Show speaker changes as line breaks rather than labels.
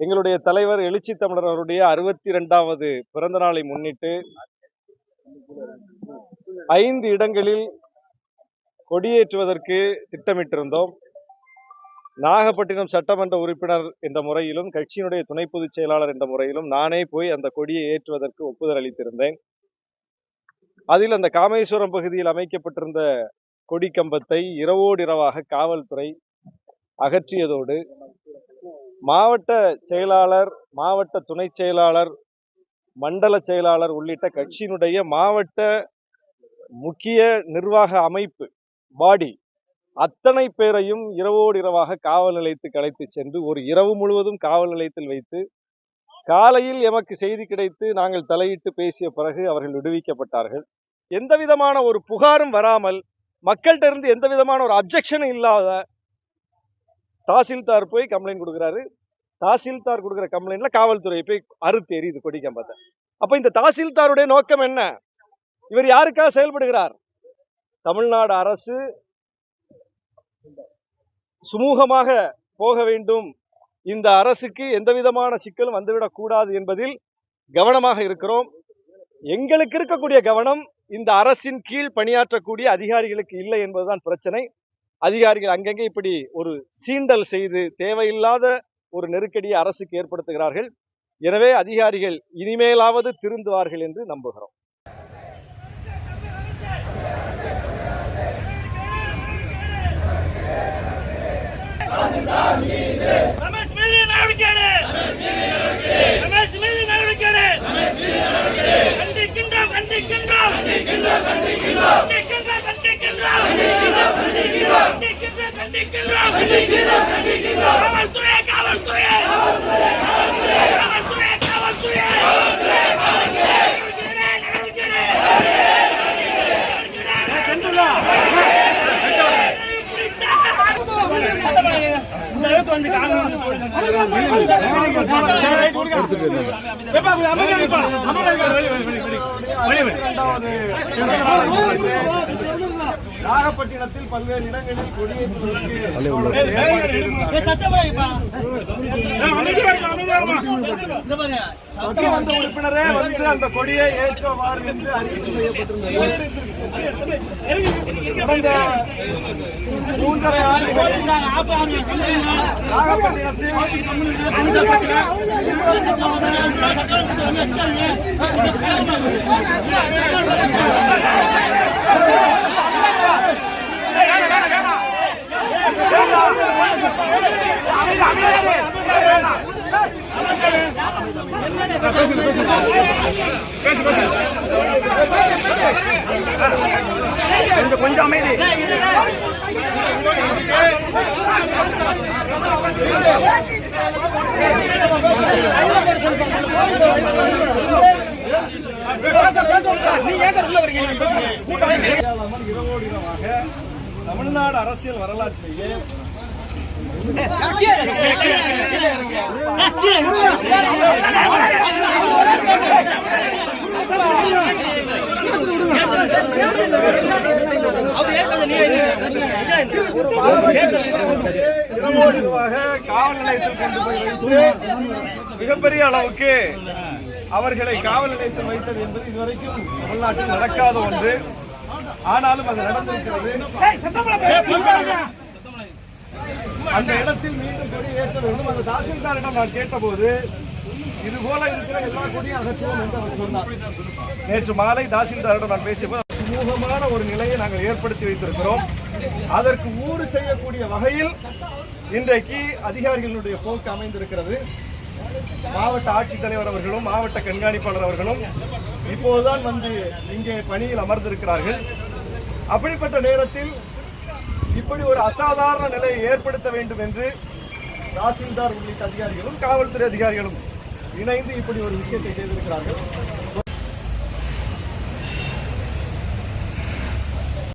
எங்களுடைய தலைவர் எழுச்சி தமிழர் அவருடைய அறுபத்தி இரண்டாவது பிறந்த நாளை முன்னிட்டு ஐந்து இடங்களில் கொடியேற்றுவதற்கு திட்டமிட்டிருந்தோம். நாகப்பட்டினம் சட்டமன்ற உறுப்பினர் என்ற முறையிலும் கட்சியினுடைய துணை பொதுச் செயலாளர் என்ற முறையிலும் நானே போய் அந்த கொடியை ஏற்றுவதற்கு ஒப்புதல் அளித்திருந்தேன். அதில் அந்த காமேஸ்வரம் பகுதியில் அமைக்கப்பட்டிருந்த கொடி கம்பத்தை இரவோடு இரவாக காவல்துறை அகற்றியதோடு மாவட்ட செயலாளர் மாவட்ட துணை செயலாளர் மண்டல செயலாளர் உள்ளிட்ட கட்சியினுடைய மாவட்ட முக்கிய நிர்வாக அமைப்பு பாடி அத்தனை பேரையும் இரவோடு இரவாக காவல் நிலையத்துக்கு அழைத்து சென்று ஒரு இரவு முழுவதும் காவல் நிலையத்தில் வைத்து காலையில் எமக்கு செய்தி கிடைத்து நாங்கள் தலையிட்டு பேசிய பிறகு அவர்கள் விடுவிக்கப்பட்டார்கள். எந்த விதமான ஒரு புகாரும் வராமல் மக்கள்கிட்ட இருந்து எந்த விதமான ஒரு அப்ஜெக்ஷனும் இல்லாத தாசில்தார் போய் கம்ப்ளைண்ட் கொடுக்குறாரு. தாசில்தார் கொடுக்குற கம்ப்ளைண்ட்ல காவல்துறை போய் அறுத்து எரியுது கொடிக்கம்பத்தை. அப்ப இந்த தாசில்தாருடைய நோக்கம் என்ன? இவர் யாருக்காக செயல்படுகிறார்? தமிழ்நாடு அரசு சுமூகமாக போக வேண்டும். இந்த அரசுக்கு எந்த விதமான சிக்கலும் வந்துவிடக் கூடாது என்பதில் கவனமாக இருக்கிறோம். எங்களுக்கு இருக்கக்கூடிய கவனம் இந்த அரசின் கீழ் பணியாற்றக்கூடிய அதிகாரிகளுக்கு இல்லை என்பதுதான் பிரச்சனை. அதிகாரிகள் அங்கங்கே இப்படி ஒரு சீண்டல் செய்து தேவையில்லாத ஒரு நெருக்கடியை அரசுக்கு ஏற்படுத்துகிறார்கள். எனவே அதிகாரிகள் இனிமேலாவது திருந்துவார்கள் என்று நம்புகிறோம்.
நடவடிக்கை கண்டிக்கின்றோம் கண்டிக்கின்றோம் கண்டிக்கின்றோம் கண்டிக்கின்றோம்.
நாகப்பட்டினத்தில் பல்வேறு இடங்களில் சட்டமன்ற உறுப்பினரே வந்து அந்த கொடியை ஏற்றவாறு என்று அறிவிப்பு செய்யப்பட்டிருந்தது. கடந்த மூன்றரை ஆண்டுகளில் நாகப்பட்டினத்தில் கொஞ்சம் இரவோடு இரவாக தமிழ்நாடு அரசியல் வரலாற்றிலேயே இரவோடு இரவாக காவல் நிலையத்தில் கொண்டு போய் வைத்து மிகப்பெரிய அளவுக்கு அவர்களை காவல் நிலையத்தில் வைத்தது என்பது இதுவரைக்கும் தமிழ்நாட்டில் நடக்காத ஒன்று. ஆனாலும் அது நடந்திருக்கிறது. அந்த இடத்தில் மீண்டும் கொடி ஏற்ற வேண்டும். அந்த தாசில்தாரிடம் நான் கேட்டபோது இது போல இருக்கிற எல்லா கொடியும் அகற்றுவோம் என்று அவர் சொன்னார். நேற்று மாலை தாசில்தாரிடம் நான் பேசியபோது சுமூகமான ஒரு நிலையை நாங்கள் ஏற்படுத்தி வைத்திருக்கிறோம். அதற்கு ஊறு செய்யக்கூடிய வகையில் இன்றைக்கு அதிகாரிகளுடைய போக்கு அமைந்திருக்கிறது. மாவட்ட ஆட்சித்தலைவர் அவர்களும் மாவட்ட கண்காணிப்பாளர் அவர்களும் இப்போதுதான் வந்து இங்கே பணியில் அமர்ந்திருக்கிறார்கள். அப்படிப்பட்ட நேரத்தில் இப்படி ஒரு அசாதாரண நிலையை ஏற்படுத்த வேண்டும் என்று தாசில்தார் உள்ளிட்ட அதிகாரிகளும் காவல்துறை அதிகாரிகளும் இணைந்து இப்படி ஒரு விஷயத்தை செய்திருக்கிறார்கள்.